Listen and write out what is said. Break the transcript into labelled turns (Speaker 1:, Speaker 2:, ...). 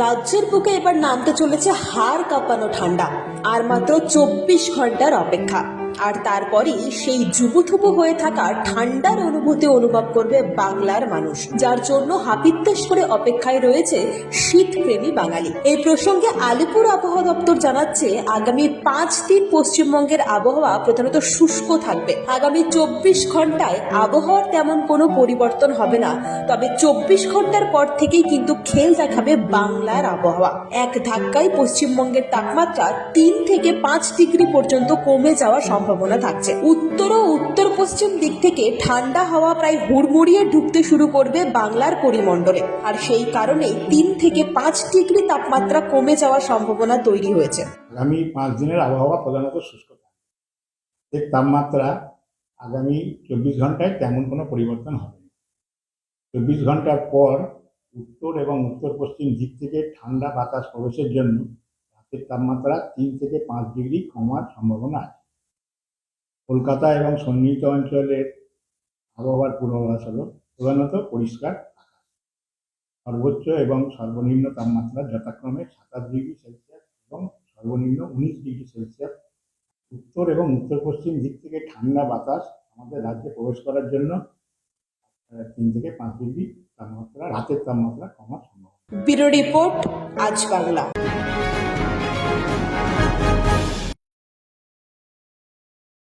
Speaker 1: রাজ্যের বুকে এবার নামতে চলেছে হাড় কাঁপানো ঠান্ডা আর মাত্র চব্বিশ ঘণ্টার অপেক্ষা। আর তারপরেই সেই জুবুথুবু হয়ে থাকা ঠান্ডার অনুভূতি অনুভব করবে বাংলার মানুষ, যার জন্য হাপিত্তেশ করে অপেক্ষায় রয়েছে শীতপ্রেমী বাঙালি। এই প্রসঙ্গে আলিপুর আবহাওয়া দপ্তর জানাচ্ছে, আগামী পাঁচ দিন পশ্চিমবঙ্গের আবহাওয়া প্রধানত শুষ্ক থাকবে। আগামী চব্বিশ ঘন্টায় আবহাওয়ার তেমন কোনো পরিবর্তন হবে না, তবে চব্বিশ ঘণ্টার পর থেকেই কিন্তু খেল দেখাবে বাংলার আবহাওয়া। এক ধাক্কায় পশ্চিমবঙ্গের তাপমাত্রা তিন থেকে পাঁচ ডিগ্রি পর্যন্ত কমে যাওয়ার সম্ভাবনা থাকছে। উত্তর ও উত্তর পশ্চিম দিক থেকে ঠান্ডা হাওয়া প্রায় হুড়মুড়িয়ে ঢুকতে শুরু করবে বাংলার পরিমণ্ডলে। আর সেই কারণেই তিন থেকে পাঁচ ডিগ্রি তাপমাত্রা কমে যাওয়ার সম্ভাবনা তৈরি হয়েছে।
Speaker 2: আগামী পাঁচ দিনের আবহাওয়া প্রধানত শুষ্ক এর তাপমাত্রা আগামী চব্বিশ ঘন্টায় তেমন কোনো পরিবর্তন হবে চব্বিশ ঘণ্টার পর উত্তর এবং উত্তর পশ্চিম দিক থেকে ঠান্ডা বাতাস প্রবেশের জন্য রাতের তাপমাত্রা তিন থেকে পাঁচ ডিগ্রি কমার সম্ভাবনা আছে। কলকাতা এবং সন্নিহিত অঞ্চলের আবহাওয়ার পূর্বাভাস হলো প্রধানত পরিষ্কার সর্বোচ্চ এবং সর্বনিম্ন তাপমাত্রা যথাক্রমে সাতাশ ডিগ্রি সেলসিয়াস এবং সর্বনিম্ন উনিশ ডিগ্রি সেলসিয়াস। উত্তর এবং উত্তর পশ্চিম দিক থেকে ঠান্ডা বাতাস আমাদের রাজ্যে প্রবেশ করার জন্য তিন থেকে পাঁচ ডিগ্রি তাপমাত্রা, রাতের তাপমাত্রা কমার সম্ভাবনা।
Speaker 1: ব্যুরো রিপোর্ট আজ বাংলা।